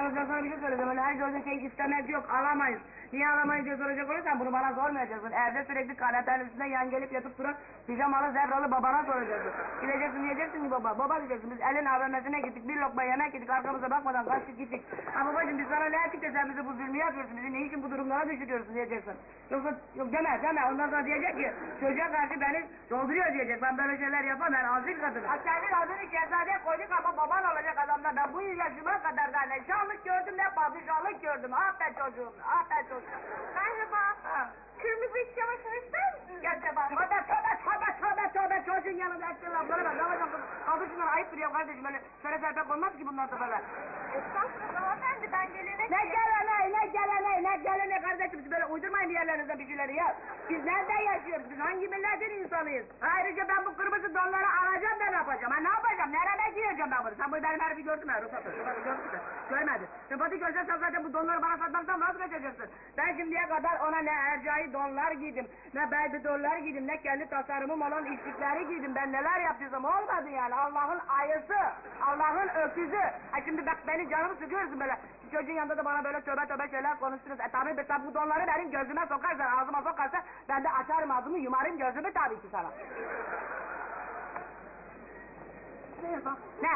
Ben sana bir şey söyleyeceğim. Öyle her gördüğün şeyi istemez yok. Alamayız. Niye alamayız diye soracak olursan bunu bana sormayacaksın. Evde sürekli kanepenin üstünde yan gelip yatıp duran pijamalı zebralı babana soracaksın. Gideceksin diyeceksin ki baba. Baba diyeceksin biz elin AVM'sine gittik. Bir lokma yemek yedik. Arkamıza bakmadan kaçtık gittik. Ama babacığım biz sana ne ettik de sen bize bu zulmü yapıyorsun. Bizi ne için bu durumlara düşürüyorsun diyeceksin. Yoksa yok deme deme. Ondan sonra diyecek ki çocuğa karşı beni dolduruyor diyecek. Ben böyle şeyler yapamam. Ben azil kadınım. Ha, senin adını şehzadeye koyduk ama baban adamlar. Ben bu yaşıma kadar da ne şanlık gördüm ne padişahlık gördüm. Ah be çocuğum. Ah be çocuğum. Merhaba. Ha. Kırmızı iç çamaşır ister misiniz? Gel bak. Tövbe tövbe tövbe tövbe tövbe çocuğun yanında etsin lafları bak. Ne olacak kız? Kaldır şunları ayıp duruyor kardeşim. Böyle şöyle serpek olmaz ki bundan sonra böyle. Estağfurullah hanımefendi ben gelene... Ne geleneği ne geleneği ne geleneği kardeşim. Siz böyle uydurmayın bir yerlerinizde bir şeyleri ya. Biz nerede yaşıyoruz? Biz hangi milletin insanıyız? Ayrıca ben bu kırmızı donları da yapacağım? Ha ne yapacağım? Nereye giyeceğim ben bunu? Sen bu benim herifi gördün mü? Ruhsatı. Ruhsatı gördün mü? Görmedi. Sıfatı görsen sen zaten bu donları bana satmaktan vazgeçeceksin. Ben şimdiye kadar ona ne ercai donlar giydim, ne belbi donlar giydim, ne kendi tasarımım olan içlikleri giydim. Ben neler yaptıysam olmadı yani. Allah'ın ayısı, Allah'ın öküzü. Ha şimdi bak beni canımı sıkıyorsun böyle. Çocuğun yanında da bana böyle tövbe tövbe şeyler konuştunuz. E tabi mesela bu donları benim gözüme sokarsan, ağzıma sokarsan ben de açarım ağzımı, yumarım gözümü tabii ki sana. Merhaba. Ne?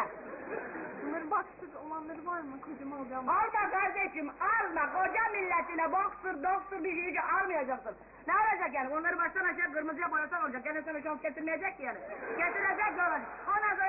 Bunların baksız olanları var mı? Kocama alacağım. Alma kardeşim alma koca milletine boksur doksur bir şeyci almayacaksın. Ne olacak yani onları baştan aşağı kırmızıya boyasan olacak. Gene sana şans getirmeyecek ki yani. Getirecek de olacak. Ondan sonra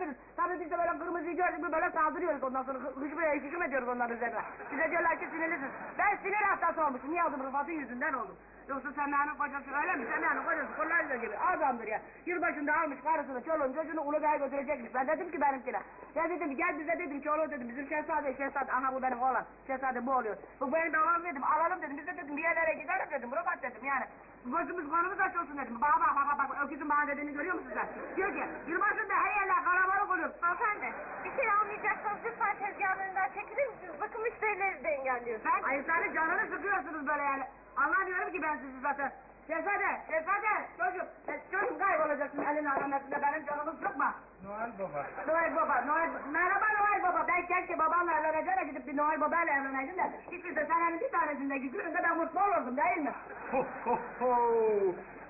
sinirlisiniz. Tabii biz de böyle kırmızıyı gördük mü böyle saldırıyoruz ondan sonra hı- hücum ediyoruz onların üzerine. Bize diyorlar ki sinirlisiniz. Ben sinir hastası olmuşum. Niye aldım Rıfat'ın yüzünden oldum. Yoksa Semiha'nın kocası öyle mi? Semiha'nın kocası fırlayla gibi adamdır ya. Yılbaşında almış karısını, çoluğunu, çocuğunu Uludağ'a götürecekmiş. Ben dedim ki benimkine. Ya dedim gel bize dedim çoluğu dedim. Bizim şehzade, şehzade. Aha bu benim oğlan. Şehzade bu oluyor. Bu benim oğlan dedim. Alalım dedim. Biz de dedim bir yerlere gidelim dedim. Rubat dedim yani. Gözümüz konumuz açılsın dedim. Bak bak bak. Öküzün bana dediğini görüyor musun sen? Diyor ki yılbaşında her Hanımefendi bir şey almayacaksanız lütfen tezgahlarından çekilir misiniz? Bakın müşterileri de engelliyorsunuz. Ben ay sen canını sıkıyorsunuz böyle yani. Anlamıyorum ki ben sizi zaten. Şehzade, şehzade, çocuk, e, çocuk kaybolacaksın elin alametinde benim canımı sıkma. Noel Baba. Noel Baba, Noel, merhaba Noel Baba. Ben keşke babamla evleneceğine gidip bir Noel Baba ile evleneydim de. İkisi de senenin bir tanesinde gidiyordum ben mutlu olurdum değil mi? Ho ho ho!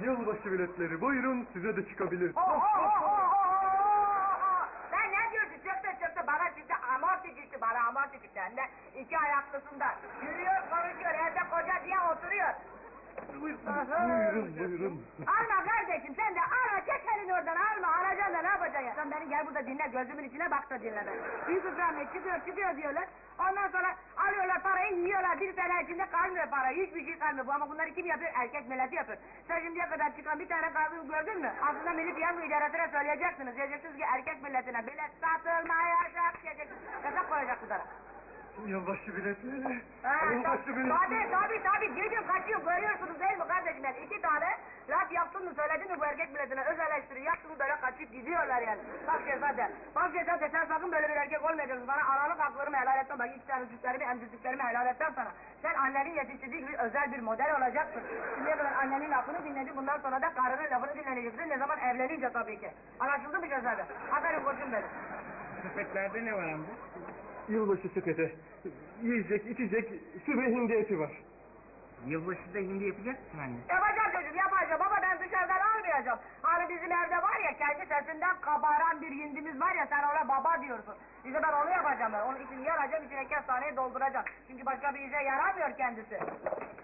Yılbaşı biletleri buyurun size de çıkabilir. Oh, oh, oh, oh, çıktı. Hem de iki ayaklısında. Yürüyor konuşuyor evde koca diye oturuyor. Buyurun buyurun. Alma kardeşim sen de alma çek elini oradan alma alacaksın da ne yapacaksın ya? Sen beni gel burada dinle gözümün içine bak da dinle beni. Büyük ikramla çıkıyor çıkıyor diyorlar. Ondan sonra alıyorlar parayı yiyorlar bir sene içinde kalmıyor para hiçbir şey kalmıyor. Bu ama bunları kim yapıyor? Erkek milleti yapıyor. Sen şimdiye kadar çıkan bir tane kadın gördün mü? Aslında milli piyango idaresine söyleyeceksiniz. Diyeceksiniz ki erkek milletine bilet diyeceksiniz. Bunlara. Yılbaşı biletleri. Ha, Yılbaşı tabii biletleri. tabii tabii geliyor kaçıyor görüyorsunuz değil mi kardeşim yani iki tane laf yaptın mı söyledin mi bu erkek milletine öz eleştiri yaptın mı böyle kaçıp gidiyorlar yani. Bak şehzade bak şehzade sen sakın böyle bir erkek olmayacaksın bana analık haklarımı helal etmem bak iki tane sütlerimi emziklerimi helal etmem sana. Sen annenin yetiştirdiği gibi özel bir model olacaksın. Şimdiye kadar annenin lafını dinledin bundan sonra da karının lafını dinleyeceksin ne zaman evlenince tabii ki. Anlaşıldı mı şehzade? Aferin koçum benim. Sepetlerde ne var amca? Yılbaşı sepeti. Yiyecek, içecek, su ve hindi eti var. Yılbaşında hindi yapacak mısın anne? Yapacağım çocuğum yapacağım ama ben dışarıdan almayacağım. Hani bizim evde var ya kendi sesinden kabaran bir hindimiz var ya sen ona baba diyorsun. İşte ben onu yapacağım ben. Onun içini yaracağım içine kestaneyi dolduracağım. Çünkü başka bir işe yaramıyor kendisi.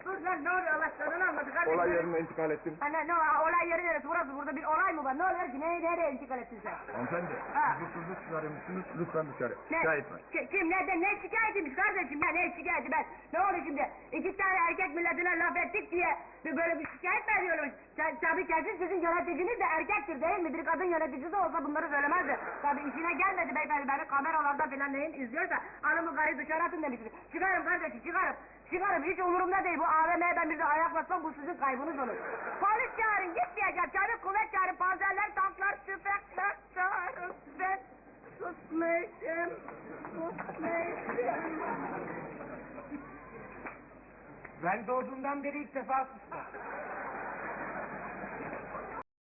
Dur lan ne oluyor Allah canını almadı kardeşim. Olay yerine intikal ettim. Anne ne o- olay yeri neresi burası burada bir olay mı var? Ne oluyor ki? Nereye, nereye intikal ettin sen? Hanımefendi, Ha. huzursuzluk çıkarıyormuşsunuz. Lütfen dışarı. Ne? Şikayet var. Ki- Kim ne ne şikayetiymiş kardeşim ya ne şikayeti ben ne oldu şimdi iki tane erkek milletine laf ettik diye bir böyle bir şikayet mi ediyormuş Ta- tabii kesin sizin yöneticiniz de erkektir değil mi bir kadın yöneticisi olsa bunları söylemezdi. Tabii işine gelmedi beyefendi. Beni kameralarda filan neyin izliyorsa bu karıyı dışarı atın demiştim çıkarım kardeşim çıkarım. Çıkarım. Hiç umurumda değil. Bu AVM'ye ben bir de bu sizin kaybınız olur. Polis çağırın git diyeceğim. Çabuk kuvvet çağırın. Panzerler tanklar tüfekler çağırın. Ben susmayacağım susmayacağım Ben doğduğumdan beri ilk defa sustum.